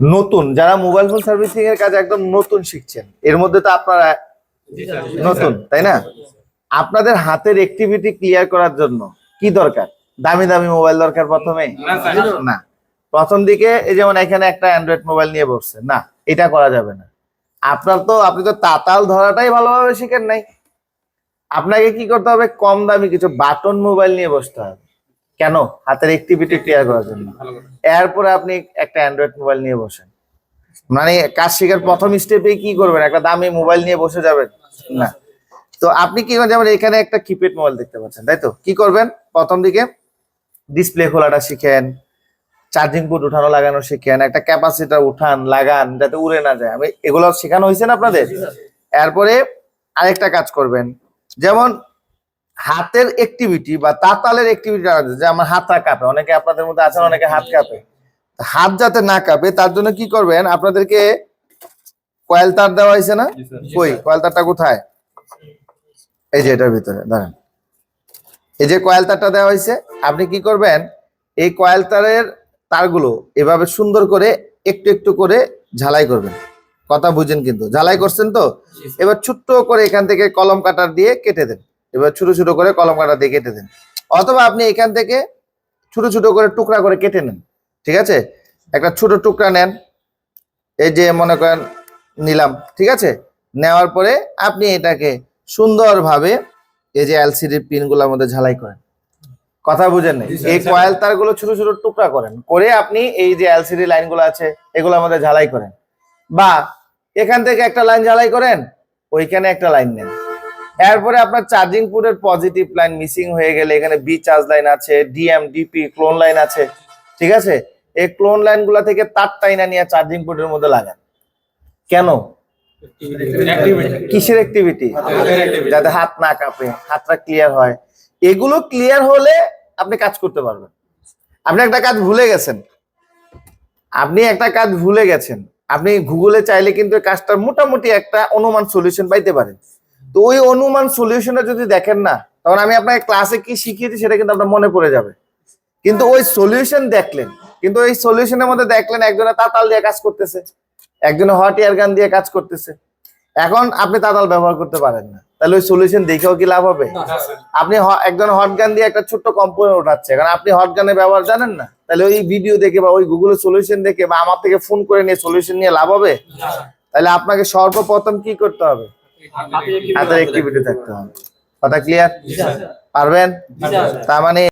নতুন যারা mobile phone servicing এর কাজ একদম নতুন শিখছেন এর মধ্যে তো আপনারা নতুন তাই না? আপনাদের হাতের অ্যাক্টিভিটি ক্লিয়ার করার জন্য কি দরকার? দামি দামি মোবাইল দরকার প্রথমে? না, প্রথম দিকে এই যেমন এখানে একটা অ্যান্ড্রয়েড মোবাইল নিয়ে বসছে না এটা করা যাবে না। আপনার তো আপনি তো তাতাল ধরাটাই ভালোভাবে শিখেন নাই। আপনাকে কি করতে হবে? কম দামি কিছু বাটন মোবাইল নিয়ে বসতে হবে। কেন? হাতের অ্যাক্টিভিটি ক্লিয়ার করার জন্য। এরপরে আপনি একটা অ্যান্ড্রয়েড মোবাইল নিয়ে বসেন। মানে কাজ শেখার প্রথম স্টেপে কি করবেন? একটা দামি মোবাইল নিয়ে বসে যাবেন? না। তো আপনি কি করেন যেমন এখানে একটা কিপ্যাড মোবাইল দেখতে পাচ্ছেন তাই তো? কি করবেন? প্রথম দিকে ডিসপ্লে খোলাটা শিখেন চার্জিং পোর্ট উঠানো লাগানো শিখেন একটা ক্যাপাসিটার উঠান লাগান যাতে উড়ে না যায়। আমি এগুলো শেখানো হয়েছে না আপনাদের? এরপরে আরেকটা কাজ করবেন। যেমন হাতের অ্যাক্টিভিটি বা তাতালের অ্যাক্টিভিটি যে আমার হাতটা কাঁপে। অনেকে আপনাদের মধ্যে আছেন অনেকে হাত কাঁপে। হাত যাতে না কাঁপে তার জন্য কি করবেন আপনাদেরকে কয়েল তার দেওয়া হয়েছে না। কই? কয়েল তারটা কোথায়? এই যে এটার ভিতরে দাঁড়ান। এই যে কয়েল তারটা দেওয়া হয়েছে আপনি কি করবেন এই কয়েল তারের তারগুলো এভাবে সুন্দর করে একটু একটু করে ঝালাই করবেন। কথা বুঝেন কিন্তু ঝালাই করছেন তো? এবার ছোট্ট করে এখান থেকে কলম কাটার দিয়ে কেটে দেন। এবার ছোট ছোট করে কলম কাটার দিয়ে কেটে দেন। অথবা আপনি এখান থেকে ছোট ছোট করে টুকরা করে কেটে নেন ঠিক আছে? একটা ছোট টুকরা নেন এই যে মনে করেন নিলাম ঠিক আছে? নেওয়ার পরে আপনি এটাকে সুন্দরভাবে এই যে এলসিডি পিনগুলোর মধ্যে ঝালাই করেন। কথা বুঝেন এই কয়েল তারগুলো ছোট ছোট টুকরা করেন করে আপনি এই যে এলসিডি লাইনগুলো আছে এগুলোর মধ্যে ঝালাই করেন। বা এখান থেকে একটা লাইন ঝালাই করেন ওইখানে একটা লাইন নেন। এরপরে আপনার চার্জিং পোর্টের পজিটিভ লাইন মিসিং হয়ে গেলে এখানে বি চার্জ লাইন আছে ডিএম ডিপি ক্লোন লাইন আছে, ঠিক আছে? এই ক্লোন লাইন লাইনগুলো থেকে তার টাইনা নিয়ে চার্জিং পোর্টের মধ্যে লাগান। কেন? কিসের অ্যাক্টিভিটি যাতে হাত না কাঁপে, হাতটা ক্লিয়ার হয়। এগুলো ক্লিয়ার হলে আপনি কাজ করতে পারবেন। আপনি একটা কাজ ভুলে গেছেন। আপনি একটা কাজ ভুলে গেছেন। আপনি গুগলে চাইলে কিন্তু কাজটার মোটামুটি একটা অনুমান সলিউশন পাইতে পারেন। তো ওই অনুমান সলিউশনটা যদি দেখেন না তখন আমি আপনাকে ক্লাসে কি শিখিয়েছি সেটা কিন্তু আপনার মনে পড়ে যাবে। কিন্তু ওই সলিউশন দেখলেন কিন্তু ওই সলিউশনের মধ্যে দেখলেন একজনে তাতাল দিয়ে কাজ করতেছে একজনে হট এয়ার গান দিয়ে কাজ করতেছে। এখন আপনি তাতাল ব্যবহার করতে পারেন না। তাহলে ওই সলিউশন দেখেও কি লাভ হবে? আপনি একজন হট গান দিয়ে একটা ছোট্ট কম্পোনেন্ট উঠাচ্ছে কারণ আপনি হট গানের ব্যবহার জানেন না? তাহলে ওই ভিডিও দেখে বা ওই গুগলের সলিউশন দেখে বা আমার থেকে ফোন করে নিয়ে সলিউশন নিয়ে লাভ হবে? তাহলে আপনাকে সর্বপ্রথম কি করতে হবে? হাতের অ্যাক্টিভিটি থাকতে হবে। কথা ক্লিয়ার পারবেন? তার মানে